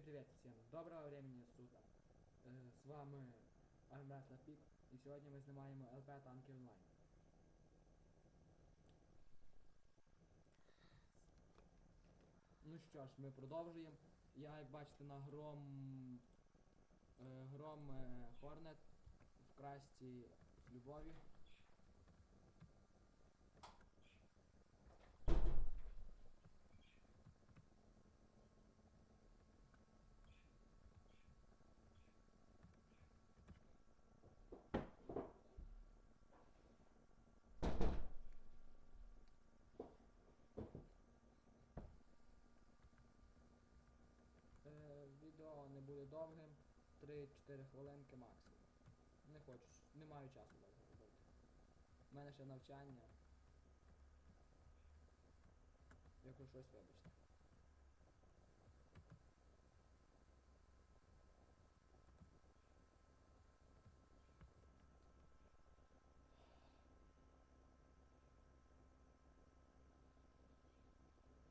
Всем привет, всем доброго времени суток. Е, З вами Армрес Лапік і сьогодні ми знімаємо ЛП Танки онлайн. Ну що ж, ми продовжуємо. Я, як бачите, на гром е, гром е, Hornet в красті з любов'ю. Е, відео не буде довгим, 3-4 хвилинки максимум. Не хочу, не маю часу довго робити. У мене ще навчання. Якщо щось вибачте.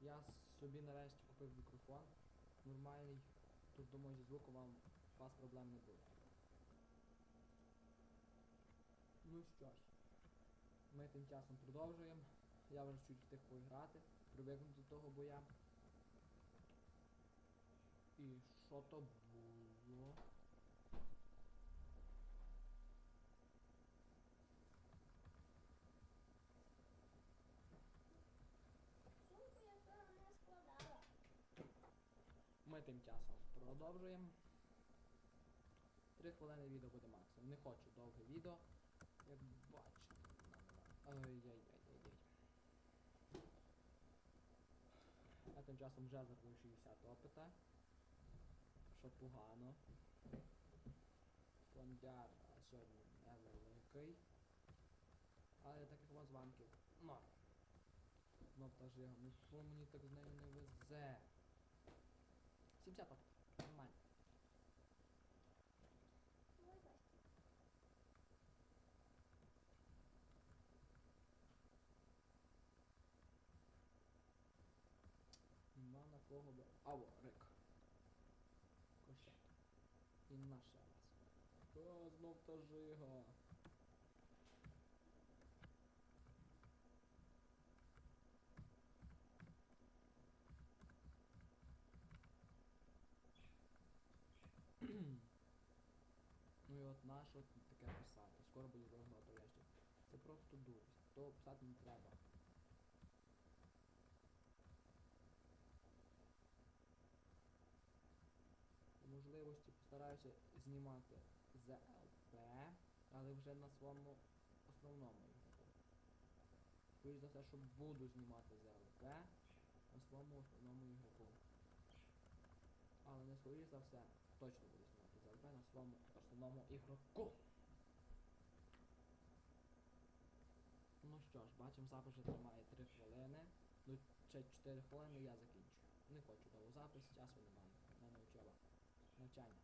Я собі нарешті купив мікрофон. Нормальний. Тут думаю зі звуку вам у вас проблем не буде. Ну що ж, ми тим часом продовжуємо. Я вже чуть встиг поіграти, привикнути до того боя. І що то було? Сумку я вчора не складала. Тим часом продовжуємо. Три хвилини відео буде максимум. Не хочу довге відео. Як бачите. Ай-яй-яй-яй-яй. Я тим часом вже зробив 60 опита. Що погано. Фондяр сьогодні невеликий. Але таких вам званків. Норм. Знов та жига. Ну що мені так з нею не везе? 70 опит. Нормально. Нема на кого би. Аво, рик. Кощак. І наша раз. О, знов та жига. ну і от наш от таке писати. Скоро буде вигнато ящик. Це просто дурість. Того писати не треба. Можливості постараюся знімати ЗЛП, але вже на своєму основному ігроку. Скоріше за все, що буду знімати ЗЛП на своєму основному ігроку. Але не скоріше за все, точно буду знімати на своєму основному ігроку. Ну що ж, бачимо, запис вже тримає 3 хвилини. Ну, ще 4 хвилини я закінчу. Не хочу довго запис, часу немає. В мене учоба. Навчання.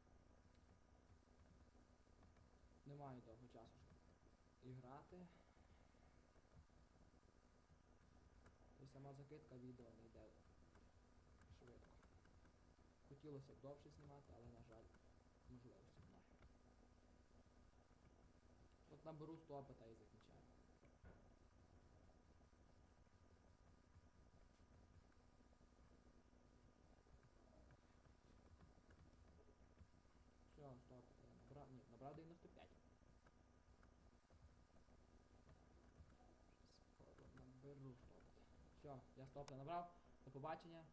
Немає довго часу, щоб і грати. І сама закидка відео не йде швидко. Хотілося б довше знімати, але на жаль, можливості немає. От наберу 100 опита і закінчаю. Все, 100 опита я набрав. Ні, набрав 95. Скоро наберу 100 опита. Все, я 100 опита набрав. До побачення.